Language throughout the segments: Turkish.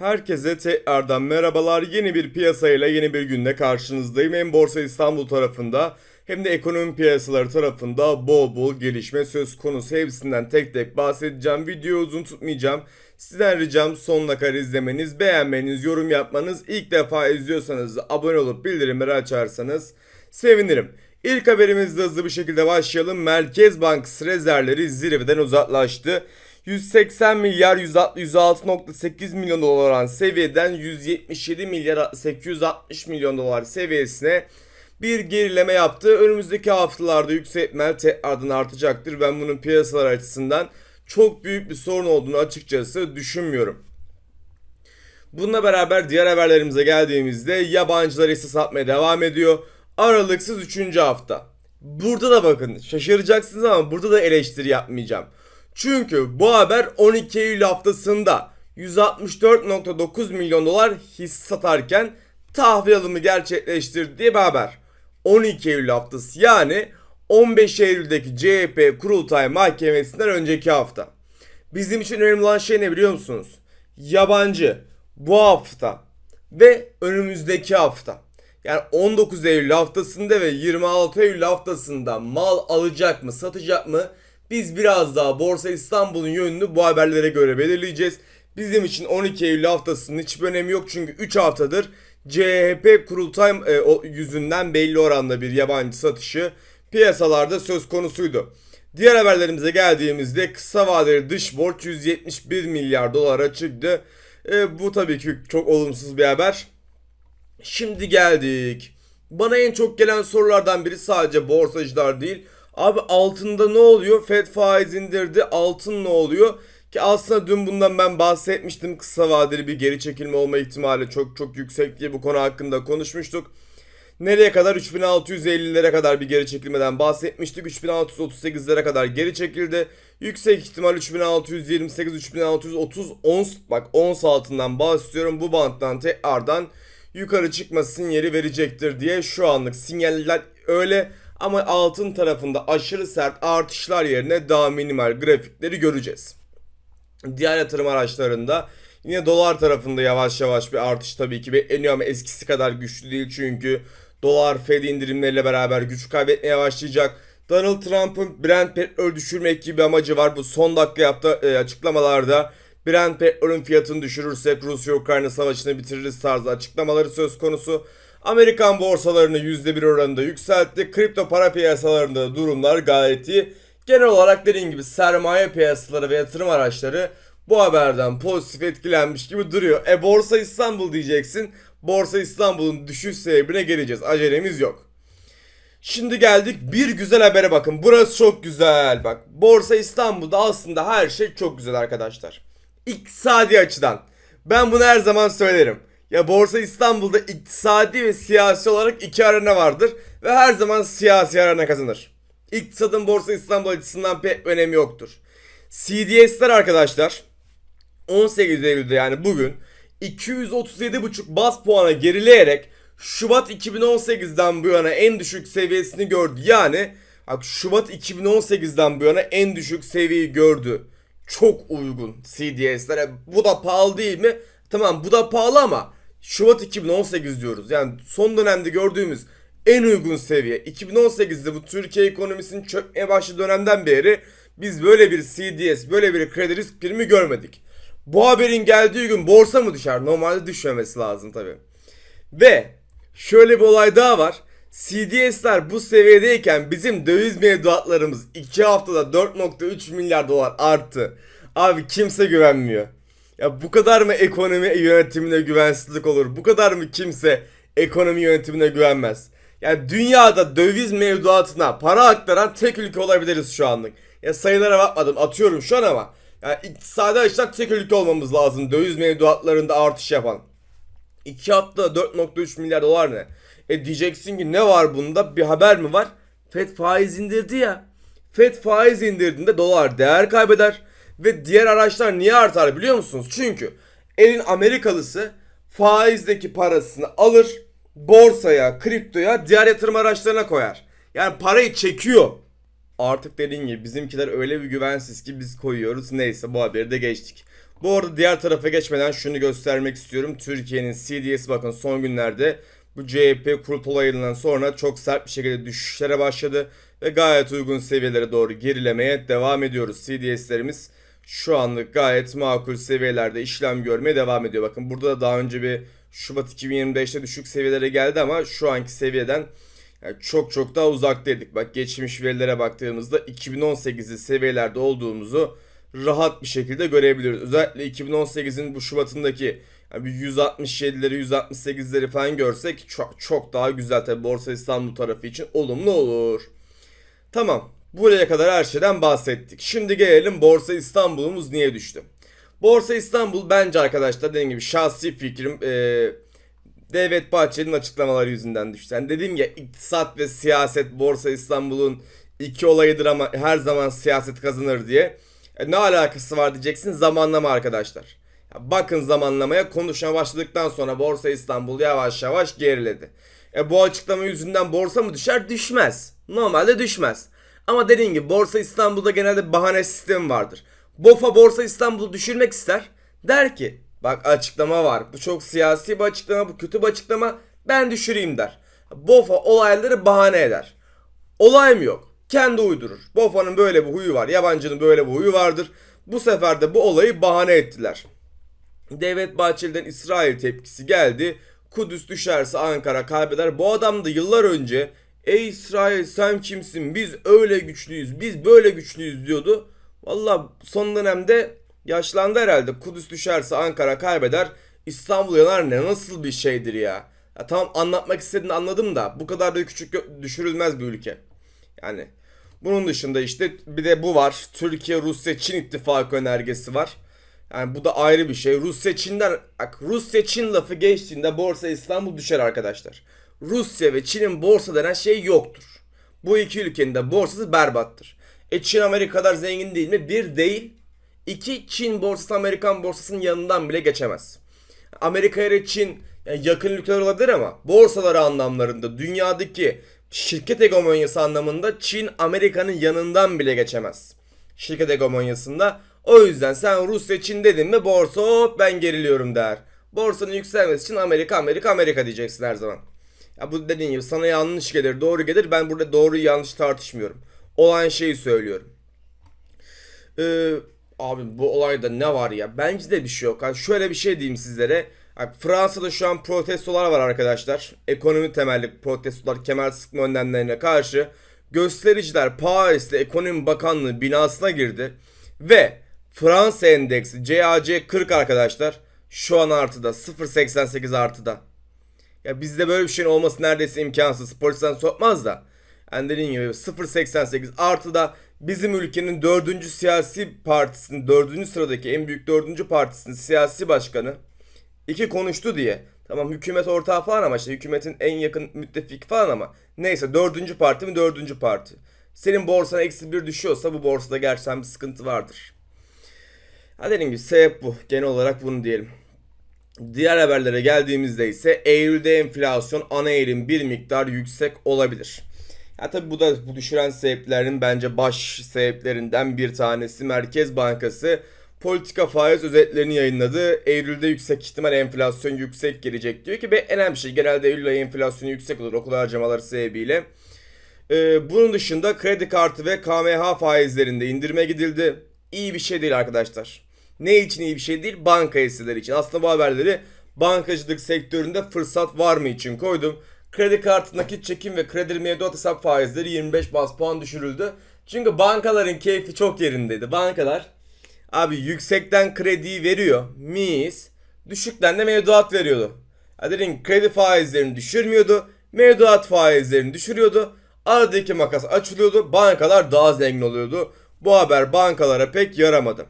Herkese tekrardan merhabalar. Yeni bir piyasayla yeni bir günde karşınızdayım. Hem Borsa İstanbul tarafında hem de ekonomi piyasaları tarafında bol bol gelişme söz konusu. Hepsinden tek tek bahsedeceğim. Videoyu uzun tutmayacağım. Sizden ricam sonuna kadar izlemeniz, beğenmeniz, yorum yapmanız. İlk defa izliyorsanız abone olup bildirimleri açarsanız sevinirim. İlk haberimizle hızlı bir şekilde başlayalım. Merkez Bankası rezervleri zirveden uzaklaştı. 180 milyar 106.8 milyon dolar olan seviyeden 177 milyar 860 milyon dolar seviyesine bir gerileme yaptı. Önümüzdeki haftalarda yükseltmeler tekrardan artacaktır. Ben bunun piyasalar açısından çok büyük bir sorun olduğunu açıkçası düşünmüyorum. Bununla beraber diğer haberlerimize geldiğimizde yabancılar hisse satmaya devam ediyor. Aralıksız 3. hafta. Burada da bakın şaşıracaksınız ama burada da eleştiri yapmayacağım. Çünkü bu haber 12 Eylül haftasında 164.9 milyon dolar hisse satarken tahvil alımı gerçekleştirdi diye bir haber. 12 Eylül haftası yani 15 Eylül'deki CHP kurultay mahkemesinden önceki hafta. Bizim için önemli olan şey ne biliyor musunuz? Yabancı bu hafta ve önümüzdeki hafta. Yani 19 Eylül haftasında ve 26 Eylül haftasında mal alacak mı satacak mı biz biraz daha Borsa İstanbul'un yönünü bu haberlere göre belirleyeceğiz. Bizim için 12 Eylül haftasının hiçbir önemi yok çünkü 3 haftadır CHP kurultay e, yüzünden belli oranda bir yabancı satışı piyasalarda söz konusuydu. Diğer haberlerimize geldiğimizde kısa vadeli dış borç 171 milyar dolara çıktı. E, bu tabii ki çok olumsuz bir haber. Şimdi geldik. Bana en çok gelen sorulardan biri sadece borsacılar değil. Abi altında ne oluyor? Fed faiz indirdi. Altın ne oluyor? Ki aslında dün bundan ben bahsetmiştim. Kısa vadeli bir geri çekilme olma ihtimali çok çok yüksek diye bu konu hakkında konuşmuştuk. Nereye kadar? 3650'lere kadar bir geri çekilmeden bahsetmiştik. 3638'lere kadar geri çekildi. Yüksek ihtimal 3628 3630 ons bak ons altından bahsediyorum. Bu banttan tekrardan yukarı çıkma sinyali verecektir diye şu anlık sinyaller öyle ama altın tarafında aşırı sert artışlar yerine daha minimal grafikleri göreceğiz. Diğer yatırım araçlarında yine dolar tarafında yavaş yavaş bir artış tabii ki bekleniyor ama eskisi kadar güçlü değil çünkü dolar Fed indirimleriyle beraber güç kaybetmeye başlayacak. Donald Trump'ın Brent petrol düşürmek gibi bir amacı var. Bu son dakika yaptığı e, açıklamalarda Brent petrolün fiyatını düşürürsek Rusya-Ukrayna savaşını bitiririz tarzı açıklamaları söz konusu. Amerikan borsalarını %1 oranında yükseltti. Kripto para piyasalarında durumlar gayet iyi. Genel olarak dediğim gibi sermaye piyasaları ve yatırım araçları bu haberden pozitif etkilenmiş gibi duruyor. E Borsa İstanbul diyeceksin. Borsa İstanbul'un düşüş sebebine geleceğiz. Acelemiz yok. Şimdi geldik bir güzel habere bakın. Burası çok güzel. Bak Borsa İstanbul'da aslında her şey çok güzel arkadaşlar. İktisadi açıdan. Ben bunu her zaman söylerim. Ya Borsa İstanbul'da iktisadi ve siyasi olarak iki arena vardır. Ve her zaman siyasi arena kazanır. İktisadın Borsa İstanbul açısından pek önemi yoktur. CDS'ler arkadaşlar 18 Eylül'de yani bugün 237,5 bas puana gerileyerek Şubat 2018'den bu yana en düşük seviyesini gördü. Yani Şubat 2018'den bu yana en düşük seviyeyi gördü. Çok uygun CDS'lere. Bu da pahalı değil mi? Tamam bu da pahalı ama Şubat 2018 diyoruz. Yani son dönemde gördüğümüz en uygun seviye. 2018'de bu Türkiye ekonomisinin çökmeye başladığı dönemden beri biz böyle bir CDS, böyle bir kredi risk primi görmedik. Bu haberin geldiği gün borsa mı düşer? Normalde düşmemesi lazım tabii. Ve şöyle bir olay daha var. CDS'ler bu seviyedeyken bizim döviz mevduatlarımız 2 haftada 4.3 milyar dolar arttı. Abi kimse güvenmiyor. Ya bu kadar mı ekonomi yönetimine güvensizlik olur? Bu kadar mı kimse ekonomi yönetimine güvenmez? Yani dünyada döviz mevduatına para aktaran tek ülke olabiliriz şu anlık. Ya sayılara bakmadım atıyorum şu an ama. Yani iktisadi açıdan tek ülke olmamız lazım döviz mevduatlarında artış yapan. 2 haftada 4.3 milyar dolar ne? E diyeceksin ki ne var bunda? Bir haber mi var? Fed faiz indirdi ya. Fed faiz indirdiğinde dolar değer kaybeder ve diğer araçlar niye artar biliyor musunuz? Çünkü elin Amerikalısı faizdeki parasını alır, borsaya, kriptoya, diğer yatırım araçlarına koyar. Yani parayı çekiyor. Artık dediğim gibi bizimkiler öyle bir güvensiz ki biz koyuyoruz. Neyse bu haberi de geçtik. Bu arada diğer tarafa geçmeden şunu göstermek istiyorum. Türkiye'nin CDS bakın son günlerde bu CHP kurul olayından sonra çok sert bir şekilde düşüşlere başladı ve gayet uygun seviyelere doğru gerilemeye devam ediyoruz. CDS'lerimiz şu anlık gayet makul seviyelerde işlem görmeye devam ediyor. Bakın burada da daha önce bir Şubat 2025'te düşük seviyelere geldi ama şu anki seviyeden yani çok çok daha uzaktaydık. Bak geçmiş verilere baktığımızda 2018'li seviyelerde olduğumuzu rahat bir şekilde görebiliyoruz. Özellikle 2018'in bu Şubat'ındaki yani bir 167'leri 168'leri falan görsek çok çok daha güzel tabi Borsa İstanbul tarafı için olumlu olur. Tamam. Buraya kadar her şeyden bahsettik. Şimdi gelelim Borsa İstanbul'umuz niye düştü? Borsa İstanbul bence arkadaşlar dediğim gibi şahsi fikrim eee Devlet Bahçeli'nin açıklamaları yüzünden düştü. Yani dediğim ya iktisat ve siyaset Borsa İstanbul'un iki olayıdır ama her zaman siyaset kazanır diye. E, ne alakası var diyeceksin zamanlama arkadaşlar. Ya bakın zamanlamaya konuşmaya başladıktan sonra Borsa İstanbul yavaş yavaş geriledi. E bu açıklama yüzünden borsa mı düşer? Düşmez. Normalde düşmez. Ama dediğim gibi Borsa İstanbul'da genelde bahane sistemi vardır. BOFA Borsa İstanbul'u düşürmek ister. Der ki bak açıklama var. Bu çok siyasi bir açıklama, bu kötü bir açıklama. Ben düşüreyim der. BOFA olayları bahane eder. Olay mı yok? Kendi uydurur. BOFA'nın böyle bir huyu var. Yabancının böyle bir huyu vardır. Bu sefer de bu olayı bahane ettiler. Devlet Bahçeli'den İsrail tepkisi geldi. Kudüs düşerse Ankara kaybeder. Bu adam da yıllar önce Ey İsrail sen kimsin? Biz öyle güçlüyüz. Biz böyle güçlüyüz diyordu. Valla son dönemde yaşlandı herhalde. Kudüs düşerse Ankara kaybeder. İstanbul yanar ne nasıl bir şeydir ya. ya tamam anlatmak istediğini anladım da bu kadar da küçük düşürülmez bir ülke. Yani bunun dışında işte bir de bu var. Türkiye, Rusya, Çin ittifakı önergesi var. Yani bu da ayrı bir şey. Rusya Çin'den bak Rusya Çin lafı geçtiğinde borsa İstanbul düşer arkadaşlar. Rusya ve Çin'in borsa denen şey yoktur. Bu iki ülkenin de borsası berbattır. E Çin Amerika kadar zengin değil mi? Bir değil. İki Çin borsası Amerikan borsasının yanından bile geçemez. Amerika ile Çin yani yakın ülkeler olabilir ama borsaları anlamlarında dünyadaki şirket hegemonyası anlamında Çin Amerika'nın yanından bile geçemez. Şirket hegemonyasında. O yüzden sen Rusya Çin dedin mi borsa hop ben geriliyorum der. Borsanın yükselmesi için Amerika Amerika Amerika diyeceksin her zaman. Ya bu dediğin gibi sana yanlış gelir doğru gelir ben burada doğru yanlış tartışmıyorum. Olan şeyi söylüyorum. Ee, abi bu olayda ne var ya? Bence de bir şey yok. Yani şöyle bir şey diyeyim sizlere. Yani Fransa'da şu an protestolar var arkadaşlar. Ekonomi temelli protestolar kemer sıkma önlemlerine karşı. Göstericiler Paris'te Ekonomi Bakanlığı binasına girdi. Ve Fransa endeksi CAC 40 arkadaşlar. Şu an artıda 0.88 artıda. Ya bizde böyle bir şeyin olması neredeyse imkansız. Polisten sokmaz da. Yani dediğim gibi 0.88 artıda bizim ülkenin dördüncü siyasi partisinin dördüncü sıradaki en büyük dördüncü partisinin siyasi başkanı iki konuştu diye. Tamam hükümet ortağı falan ama işte hükümetin en yakın müttefik falan ama neyse dördüncü parti mi dördüncü parti. Senin borsana eksi bir düşüyorsa bu borsada gerçekten bir sıkıntı vardır. Ha dediğim gibi sebep bu. Genel olarak bunu diyelim. Diğer haberlere geldiğimizde ise Eylül'de enflasyon ana eğilim bir miktar yüksek olabilir. Ya tabi bu da bu düşüren sebeplerin bence baş sebeplerinden bir tanesi Merkez Bankası politika faiz özetlerini yayınladı. Eylül'de yüksek ihtimal enflasyon yüksek gelecek diyor ki ve önemli şey genelde Eylül ayı enflasyonu yüksek olur okul harcamaları sebebiyle. Ee, bunun dışında kredi kartı ve KMH faizlerinde indirime gidildi. İyi bir şey değil arkadaşlar. Ne için iyi bir şey değil? Banka hisseleri için. Aslında bu haberleri bankacılık sektöründe fırsat var mı için koydum. Kredi kartı nakit çekim ve kredi mevduat hesap faizleri 25 bas puan düşürüldü. Çünkü bankaların keyfi çok yerindeydi. Bankalar abi yüksekten krediyi veriyor. Mis. Düşükten de mevduat veriyordu. Ya dedim kredi faizlerini düşürmüyordu. Mevduat faizlerini düşürüyordu. Aradaki makas açılıyordu. Bankalar daha zengin oluyordu. Bu haber bankalara pek yaramadı.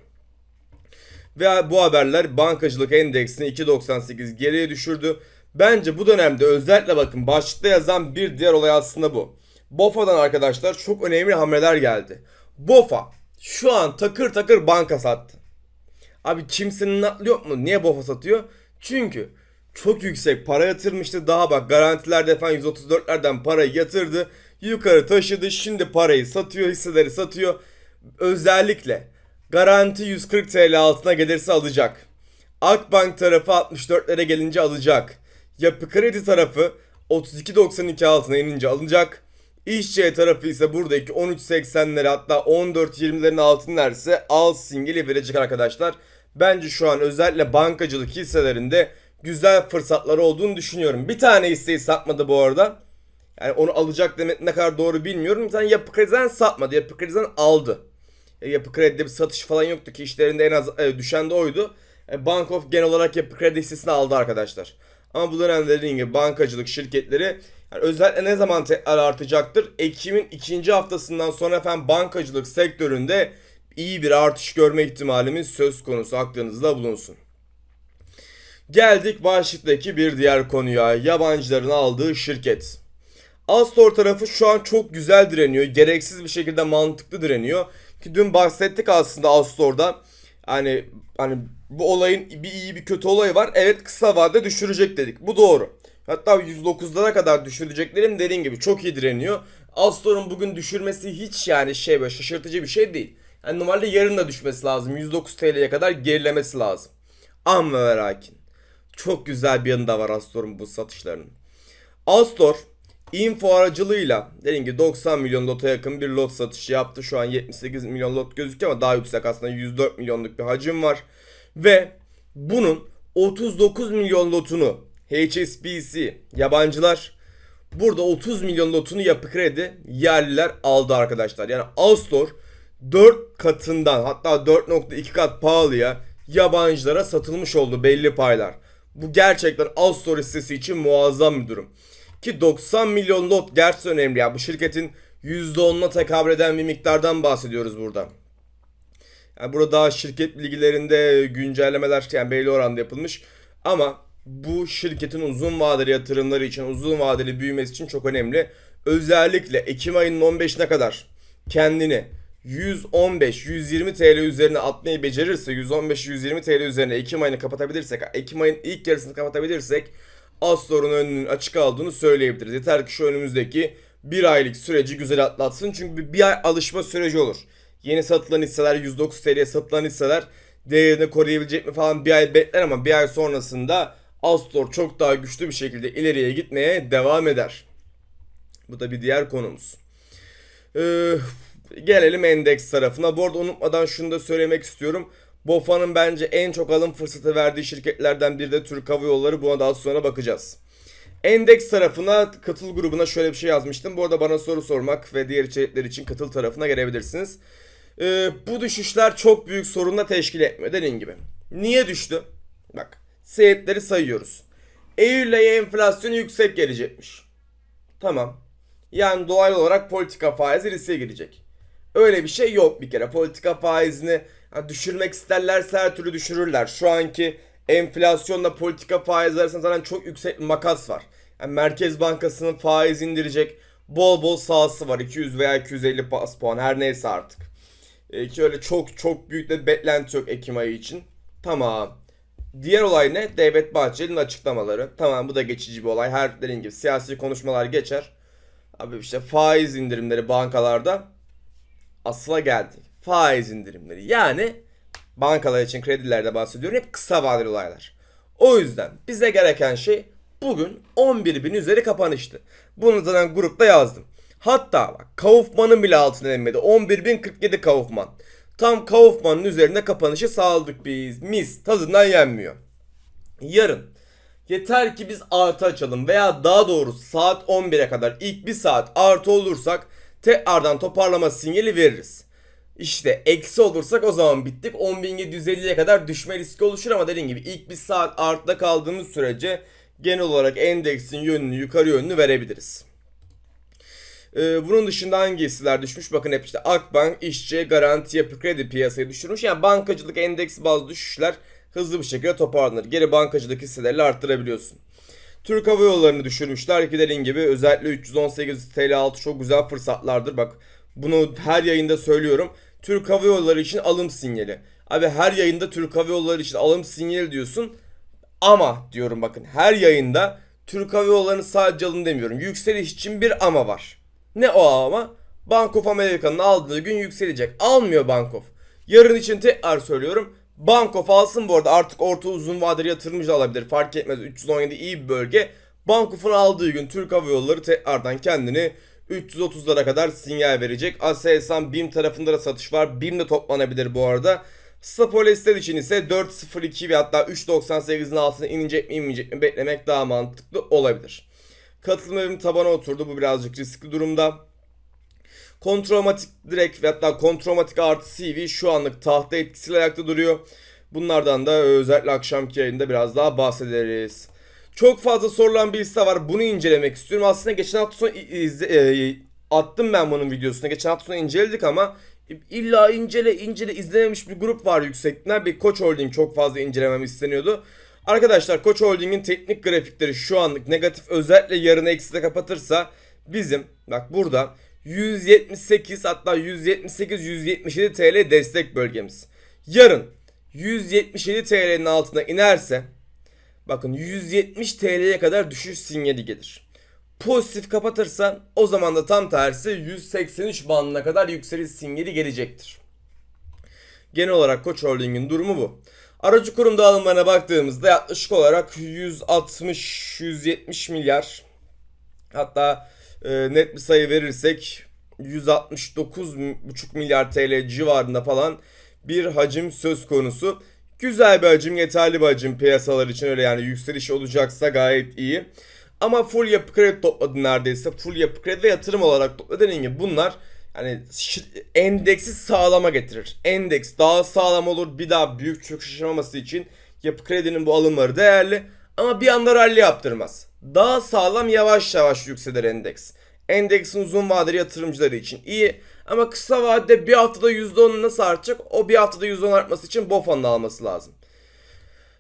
Ve bu haberler bankacılık endeksini 2.98 geriye düşürdü. Bence bu dönemde özellikle bakın başlıkta yazan bir diğer olay aslında bu. BOFA'dan arkadaşlar çok önemli hamleler geldi. BOFA şu an takır takır banka sattı. Abi kimsenin aklı yok mu? Niye BOFA satıyor? Çünkü çok yüksek para yatırmıştı. Daha bak garantilerde falan 134'lerden parayı yatırdı. Yukarı taşıdı. Şimdi parayı satıyor, hisseleri satıyor. Özellikle Garanti 140 TL altına gelirse alacak. Akbank tarafı 64'lere gelince alacak. Yapı kredi tarafı 32.92 altına inince alınacak. İşçi tarafı ise buradaki 13.80'leri hatta 14.20'lerin altına ise al singili verecek arkadaşlar. Bence şu an özellikle bankacılık hisselerinde güzel fırsatlar olduğunu düşünüyorum. Bir tane hisseyi satmadı bu arada. Yani onu alacak demek ne kadar doğru bilmiyorum. Bir tane yapı krediden satmadı. Yapı krediden aldı. Yapı kredide bir satış falan yoktu ki işlerinde en az e, düşen de oydu. E, Bank of genel olarak yapı kredi hissesini aldı arkadaşlar. Ama bu dönemde dediğim gibi bankacılık şirketleri yani özellikle ne zaman tekrar artacaktır? Ekim'in ikinci haftasından sonra efendim bankacılık sektöründe iyi bir artış görme ihtimalimiz söz konusu aklınızda bulunsun. Geldik başlıktaki bir diğer konuya. Yabancıların aldığı şirket. Astor tarafı şu an çok güzel direniyor. Gereksiz bir şekilde mantıklı direniyor. Ki dün bahsettik aslında Astor'da. Hani hani bu olayın bir iyi bir kötü olayı var. Evet kısa vadede düşürecek dedik. Bu doğru. Hatta 109'lara kadar düşüreceklerim dediğim gibi çok iyi direniyor. Astor'un bugün düşürmesi hiç yani şey böyle şaşırtıcı bir şey değil. Yani normalde yarın da düşmesi lazım. 109 TL'ye kadar gerilemesi lazım. Amma ve lakin. Çok güzel bir yanı da var Astor'un bu satışlarının. Astor info aracılığıyla dediğim gibi 90 milyon lota yakın bir lot satışı yaptı. Şu an 78 milyon lot gözüküyor ama daha yüksek aslında 104 milyonluk bir hacim var. Ve bunun 39 milyon lotunu HSBC yabancılar burada 30 milyon lotunu yapı kredi yerliler aldı arkadaşlar. Yani Astor 4 katından hatta 4.2 kat pahalıya yabancılara satılmış oldu belli paylar. Bu gerçekten Astor hissesi için muazzam bir durum. Ki 90 milyon lot gerçekten önemli ya. Bu şirketin %10'una tekabül eden bir miktardan bahsediyoruz burada. Yani burada daha şirket bilgilerinde güncellemeler yani belli oranda yapılmış. Ama bu şirketin uzun vadeli yatırımları için, uzun vadeli büyümesi için çok önemli. Özellikle Ekim ayının 15'ine kadar kendini 115-120 TL üzerine atmayı becerirse 115-120 TL üzerine Ekim ayını kapatabilirsek Ekim ayın ilk yarısını kapatabilirsek Astor'un önünün açık aldığını söyleyebiliriz. Yeter ki şu önümüzdeki bir aylık süreci güzel atlatsın. Çünkü bir, ay alışma süreci olur. Yeni satılan hisseler 109 TL'ye satılan hisseler değerini koruyabilecek mi falan bir ay bekler ama bir ay sonrasında Astor çok daha güçlü bir şekilde ileriye gitmeye devam eder. Bu da bir diğer konumuz. Ee, gelelim endeks tarafına. Bu arada unutmadan şunu da söylemek istiyorum. BOFA'nın bence en çok alım fırsatı verdiği şirketlerden biri de Türk Hava Yolları. Buna daha sonra bakacağız. Endeks tarafına katıl grubuna şöyle bir şey yazmıştım. Bu arada bana soru sormak ve diğer içerikler için katıl tarafına gelebilirsiniz. Ee, bu düşüşler çok büyük sorunla teşkil etmiyor dediğim gibi. Niye düştü? Bak sebepleri sayıyoruz. Eylül ayı enflasyonu yüksek gelecekmiş. Tamam. Yani doğal olarak politika faizi riske girecek. Öyle bir şey yok bir kere. Politika faizini düşürmek isterlerse her türlü düşürürler. Şu anki enflasyonla politika faizi arasında zaten çok yüksek bir makas var. Yani Merkez Bankası'nın faiz indirecek bol bol sahası var. 200 veya 250 bas puan her neyse artık. Ee, ki öyle çok çok büyük de beklenti yok Ekim ayı için. Tamam. Diğer olay ne? Devlet Bahçeli'nin açıklamaları. Tamam bu da geçici bir olay. Her dediğim gibi siyasi konuşmalar geçer. Abi işte faiz indirimleri bankalarda asıla geldi. Faiz indirimleri. Yani bankalar için kredilerde bahsediyorum. Hep kısa vadeli olaylar. O yüzden bize gereken şey bugün 11 bin üzeri kapanıştı. Bunu zaten grupta yazdım. Hatta bak Kaufman'ın bile altına inmedi. 11.047 Kaufman. Tam Kaufman'ın üzerinde kapanışı sağladık biz. Mis tadından yenmiyor. Yarın yeter ki biz artı açalım veya daha doğrusu saat 11'e kadar ilk bir saat artı olursak tekrardan toparlama sinyali veririz. İşte eksi olursak o zaman bittik. 10.750'ye kadar düşme riski oluşur ama dediğim gibi ilk bir saat artta kaldığımız sürece genel olarak endeksin yönünü yukarı yönünü verebiliriz. Ee, bunun dışında hangi hisseler düşmüş? Bakın hep işte Akbank, İşçi, Garanti, Yapı Kredi piyasayı düşürmüş. Yani bankacılık endeks bazı düşüşler hızlı bir şekilde toparlanır. Geri bankacılık hisseleri arttırabiliyorsun. Türk Hava Yolları'nı düşürmüşler ki dediğim gibi özellikle 318 TL altı çok güzel fırsatlardır. Bak bunu her yayında söylüyorum. Türk Hava Yolları için alım sinyali. Abi her yayında Türk Hava Yolları için alım sinyali diyorsun. Ama diyorum bakın her yayında Türk Hava Yolları'nın sadece alın demiyorum. Yükseliş için bir ama var. Ne o ama? Bank of America'nın aldığı gün yükselecek. Almıyor Bank of. Yarın için tekrar söylüyorum. Banko alsın bu arada artık orta uzun vadeli yatırımcı da alabilir. Fark etmez 317 iyi bir bölge. Bankof'un aldığı gün Türk Hava Yolları tekrardan kendini 330'lara kadar sinyal verecek. Aselsan BİM tarafında da satış var. BİM de toplanabilir bu arada. Stapolesler için ise 4.02 ve hatta 3.98'in altına inecek mi inmeyecek mi beklemek daha mantıklı olabilir. Katılım evim tabana oturdu. Bu birazcık riskli durumda. Kontromatik direkt ve hatta kontromatik artı CV şu anlık tahta etkisiyle ayakta duruyor. Bunlardan da özellikle akşamki yayında biraz daha bahsederiz. Çok fazla sorulan bir liste var. Bunu incelemek istiyorum. Aslında geçen hafta sonu izle, e, attım ben bunun videosunu. Geçen hafta sonu inceledik ama illa incele incele izlememiş bir grup var yüksekten. Bir Koç Holding çok fazla incelemem isteniyordu. Arkadaşlar Koç Holding'in teknik grafikleri şu anlık negatif özellikle yarın ekside kapatırsa bizim bak burada 178 hatta 178 177 TL destek bölgemiz. Yarın 177 TL'nin altına inerse bakın 170 TL'ye kadar düşüş sinyali gelir. Pozitif kapatırsa o zaman da tam tersi 183 bandına kadar yükseliş sinyali gelecektir. Genel olarak Koç Holding'in durumu bu. Aracı kurum dağılımlarına baktığımızda yaklaşık olarak 160-170 milyar hatta e, net bir sayı verirsek 169,5 milyar TL civarında falan bir hacim söz konusu. Güzel bir hacim, yeterli bir hacim piyasalar için öyle yani yükseliş olacaksa gayet iyi. Ama full yapı kredi topladı neredeyse. Full yapı kredi ve yatırım olarak topladı. Dediğim gibi bunlar yani endeksi sağlama getirir. Endeks daha sağlam olur. Bir daha büyük çöküş yaşamaması için yapı kredinin bu alımları değerli. Ama bir anda rally yaptırmaz. Daha sağlam yavaş yavaş yükselir endeks. Endeksin uzun vadeli yatırımcıları için iyi. Ama kısa vadede bir haftada %10 nasıl artacak? O bir haftada %10 artması için BOFA'nın alması lazım.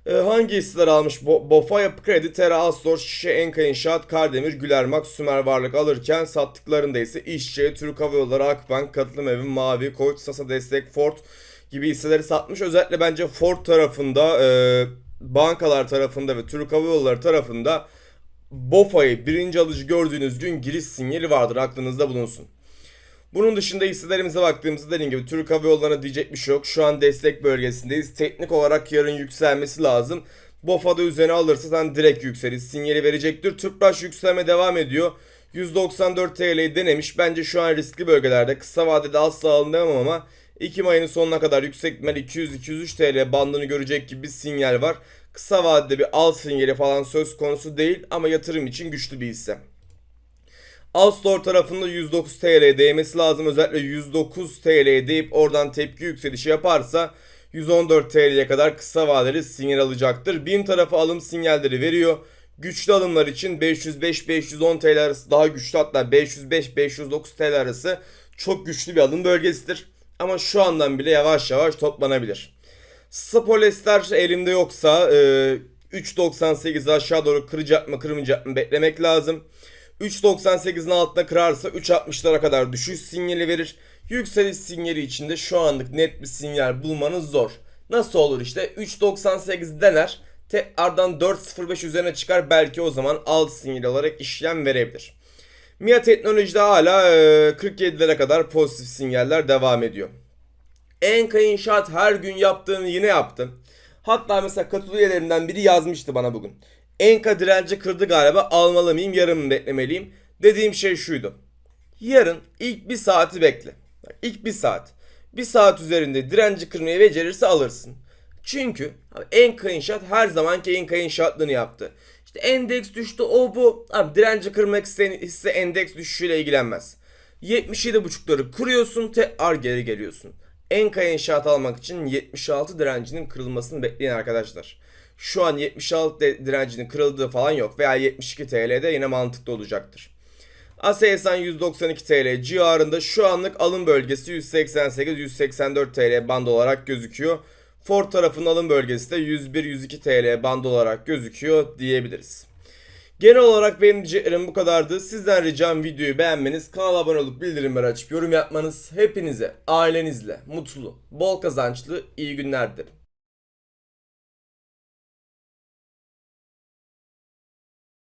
Ee, hangi hisseler almış? Bo BOFA, Yapı Kredi, Tera, Astor, Şişe, Enka İnşaat, Kardemir, Gülermak, Sümer Varlık alırken sattıklarında ise İşçi, Türk Hava Yolları, Akbank, Katılım Evi, Mavi, Koç, Sasa Destek, Ford gibi hisseleri satmış. Özellikle bence Ford tarafında, e, bankalar tarafında ve Türk Hava Yolları tarafında BOFA'yı birinci alıcı gördüğünüz gün giriş sinyali vardır aklınızda bulunsun. Bunun dışında hisselerimize baktığımızda dediğim gibi Türk Hava Yolları'na diyecek bir şey yok. Şu an destek bölgesindeyiz. Teknik olarak yarın yükselmesi lazım. BOFA'da üzerine alırsa sen direkt yükselir. Sinyali verecektir. Tüpraş yükselme devam ediyor. 194 TL'yi denemiş. Bence şu an riskli bölgelerde. Kısa vadede asla alınamam ama Ekim ayının sonuna kadar yüksek ihtimal 200-203 TL bandını görecek gibi bir sinyal var. Kısa vadede bir al sinyali falan söz konusu değil ama yatırım için güçlü bir hisse. Alstor tarafında 109 TL değmesi lazım. Özellikle 109 TL deyip oradan tepki yükselişi yaparsa 114 TL'ye kadar kısa vadeli sinyal alacaktır. BİM tarafı alım sinyalleri veriyor. Güçlü alımlar için 505-510 TL arası daha güçlü hatta 505-509 TL arası çok güçlü bir alım bölgesidir. Ama şu andan bile yavaş yavaş toplanabilir. Spolester elimde yoksa e, 3.98 aşağı doğru kıracak mı kırmayacak mı beklemek lazım. 3.98'in altında kırarsa 3.60'lara kadar düşüş sinyali verir. Yükseliş sinyali içinde şu anlık net bir sinyal bulmanız zor. Nasıl olur işte 3.98 dener. Tekrardan 4.05 üzerine çıkar belki o zaman al sinyali olarak işlem verebilir. MIA Teknoloji'de hala e, 47'lere kadar pozitif sinyaller devam ediyor. Enka İnşaat her gün yaptığını yine yaptı. Hatta mesela katıl üyelerinden biri yazmıştı bana bugün. Enka direnci kırdı galiba almalı mıyım yarın beklemeliyim? Dediğim şey şuydu. Yarın ilk bir saati bekle. İlk bir saat. Bir saat üzerinde direnci kırmayı becerirse alırsın. Çünkü Enka İnşaat her zamanki Enka İnşaatlığını yaptı. İşte endeks düştü o bu. Abi direnci kırmak isteyen hisse endeks düşüşüyle ilgilenmez. 77.5'ları kırıyorsun tekrar geri geliyorsun. Enka inşaat almak için 76 direncinin kırılmasını bekleyin arkadaşlar. Şu an 76 direncinin kırıldığı falan yok veya 72 TL'de yine mantıklı olacaktır. Aselsan 192 TL civarında şu anlık alım bölgesi 188-184 TL band olarak gözüküyor. Ford tarafının alım bölgesi de 101-102 TL band olarak gözüküyor diyebiliriz. Genel olarak benim diyeceklerim bu kadardı. Sizden ricam videoyu beğenmeniz, kanala abone olup bildirimleri açıp yorum yapmanız. Hepinize ailenizle mutlu, bol kazançlı iyi günler dilerim.